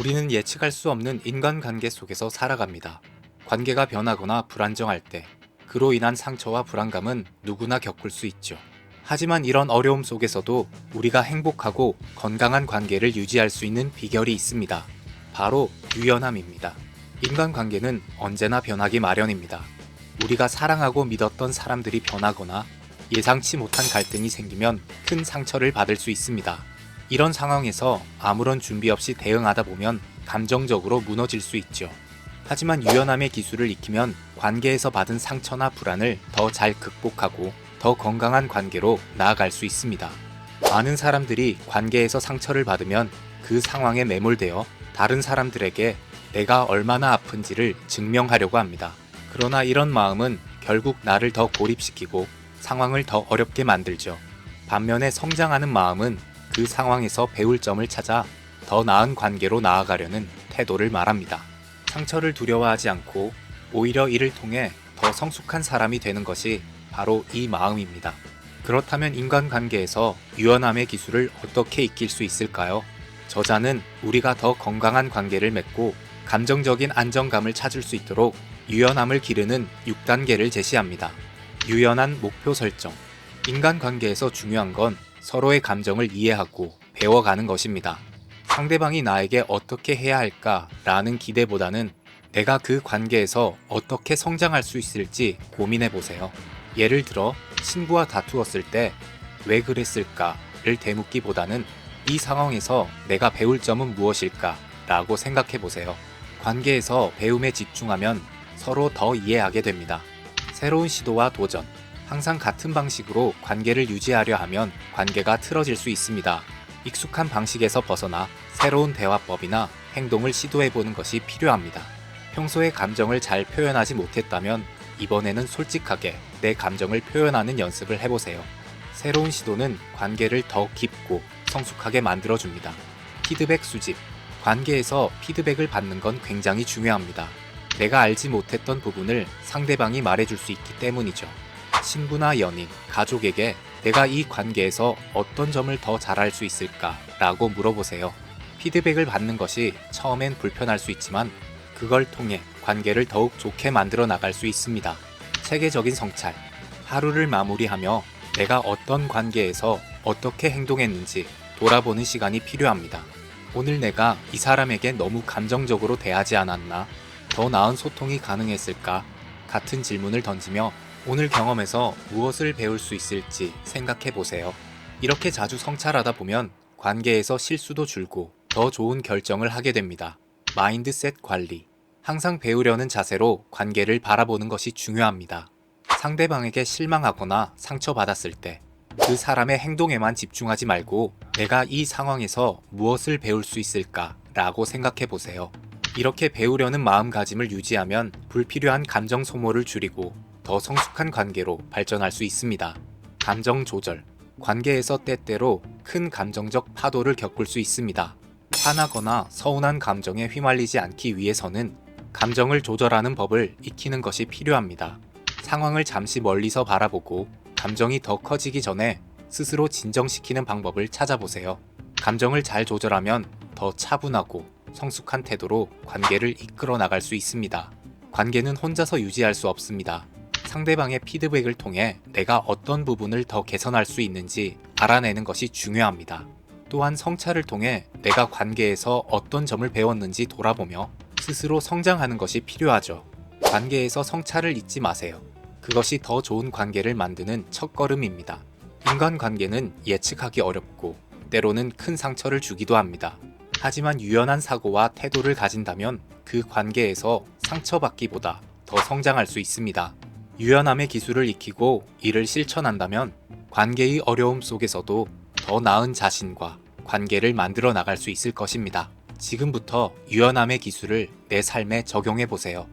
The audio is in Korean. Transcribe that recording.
우리는 예측할 수 없는 인간관계 속에서 살아갑니다. 관계가 변하거나 불안정할 때 그로 인한 상처와 불안감은 누구나 겪을 수 있죠. 하지만 이런 어려움 속에서도 우리가 행복하고 건강한 관계를 유지할 수 있는 비결이 있습니다. 바로 유연함입니다. 인간 관계는 언제나 변하기 마련입니다. 우리가 사랑하고 믿었던 사람들이 변하거나 예상치 못한 갈등이 생기면 큰 상처를 받을 수 있습니다. 이런 상황에서 아무런 준비 없이 대응하다 보면 감정적으로 무너질 수 있죠. 하지만 유연함의 기술을 익히면 관계에서 받은 상처나 불안을 더 잘 극복하고 더 건강한 관계로 나아갈 수 있습니다. 많은 사람들이 관계에서 상처를 받으면 그 상황에 매몰되어 다른 사람들에게 내가 얼마나 아픈지를 증명하려고 합니다. 그러나 이런 마음은 결국 나를 더 고립시키고 상황을 더 어렵게 만들죠. 반면에 성장하는 마음은 그 상황에서 배울 점을 찾아 더 나은 관계로 나아가려는 태도를 말합니다. 상처를 두려워하지 않고 오히려 이를 통해 더 성숙한 사람이 되는 것이 바로 이 마음입니다. 그렇다면 인간관계에서 유연함의 기술을 어떻게 익힐 수 있을까요? 저자는 우리가 더 건강한 관계를 맺고 감정적인 안정감을 찾을 수 있도록 유연함을 기르는 6단계를 제시합니다. 유연한 목표 설정. 인간관계에서 중요한 건 서로의 감정을 이해하고 배워가는 것입니다. 상대방이 나에게 어떻게 해야 할까라는 기대보다는 내가 그 관계에서 어떻게 성장할 수 있을지 고민해 보세요. 예를 들어 친구와 다투었을 때 왜 그랬을까를 되묻기보다는 이 상황에서 내가 배울 점은 무엇일까라고 생각해 보세요. 관계에서 배움에 집중하면 서로 더 이해하게 됩니다. 새로운 시도와 도전. 항상 같은 방식으로 관계를 유지하려 하면 관계가 틀어질 수 있습니다. 익숙한 방식에서 벗어나 새로운 대화법이나 행동을 시도해 보는 것이 필요합니다. 평소에 감정을 잘 표현하지 못했다면 이번에는 솔직하게 내 감정을 표현하는 연습을 해보세요. 새로운 시도는 관계를 더 깊고 성숙하게 만들어줍니다. 피드백 수집. 관계에서 피드백을 받는 건 굉장히 중요합니다. 내가 알지 못했던 부분을 상대방이 말해줄 수 있기 때문이죠. 친구나 연인, 가족에게 내가 이 관계에서 어떤 점을 더 잘할 수 있을까? 라고 물어보세요. 피드백을 받는 것이 처음엔 불편할 수 있지만 그걸 통해 관계를 더욱 좋게 만들어 나갈 수 있습니다. 체계적인 성찰. 하루를 마무리하며 내가 어떤 관계에서 어떻게 행동했는지 돌아보는 시간이 필요합니다. 오늘 내가 이 사람에게 너무 감정적으로 대하지 않았나? 더 나은 소통이 가능했을까? 같은 질문을 던지며 오늘 경험에서 무엇을 배울 수 있을지 생각해 보세요. 이렇게 자주 성찰하다 보면 관계에서 실수도 줄고 더 좋은 결정을 하게 됩니다. 마인드셋 관리. 항상 배우려는 자세로 관계를 바라보는 것이 중요합니다. 상대방에게 실망하거나 상처받았을 때 그 사람의 행동에만 집중하지 말고 내가 이 상황에서 무엇을 배울 수 있을까 라고 생각해 보세요. 이렇게 배우려는 마음가짐을 유지하면 불필요한 감정 소모를 줄이고 더 성숙한 관계로 발전할 수 있습니다. 감정 조절. 관계에서 때때로 큰 감정적 파도를 겪을 수 있습니다. 화나거나 서운한 감정에 휘말리지 않기 위해서는 감정을 조절하는 법을 익히는 것이 필요합니다. 상황을 잠시 멀리서 바라보고 감정이 더 커지기 전에 스스로 진정시키는 방법을 찾아보세요. 감정을 잘 조절하면 더 차분하고 성숙한 태도로 관계를 이끌어 나갈 수 있습니다. 관계는 혼자서 유지할 수 없습니다. 상대방의 피드백을 통해 내가 어떤 부분을 더 개선할 수 있는지 알아내는 것이 중요합니다. 또한 성찰을 통해 내가 관계에서 어떤 점을 배웠는지 돌아보며 스스로 성장하는 것이 필요하죠. 관계에서 성찰을 잊지 마세요. 그것이 더 좋은 관계를 만드는 첫걸음입니다. 인간관계는 예측하기 어렵고 때로는 큰 상처를 주기도 합니다. 하지만 유연한 사고와 태도를 가진다면 그 관계에서 상처받기보다 더 성장할 수 있습니다. 유연함의 기술을 익히고 이를 실천한다면 관계의 어려움 속에서도 더 나은 자신과 관계를 만들어 나갈 수 있을 것입니다. 지금부터 유연함의 기술을 내 삶에 적용해 보세요.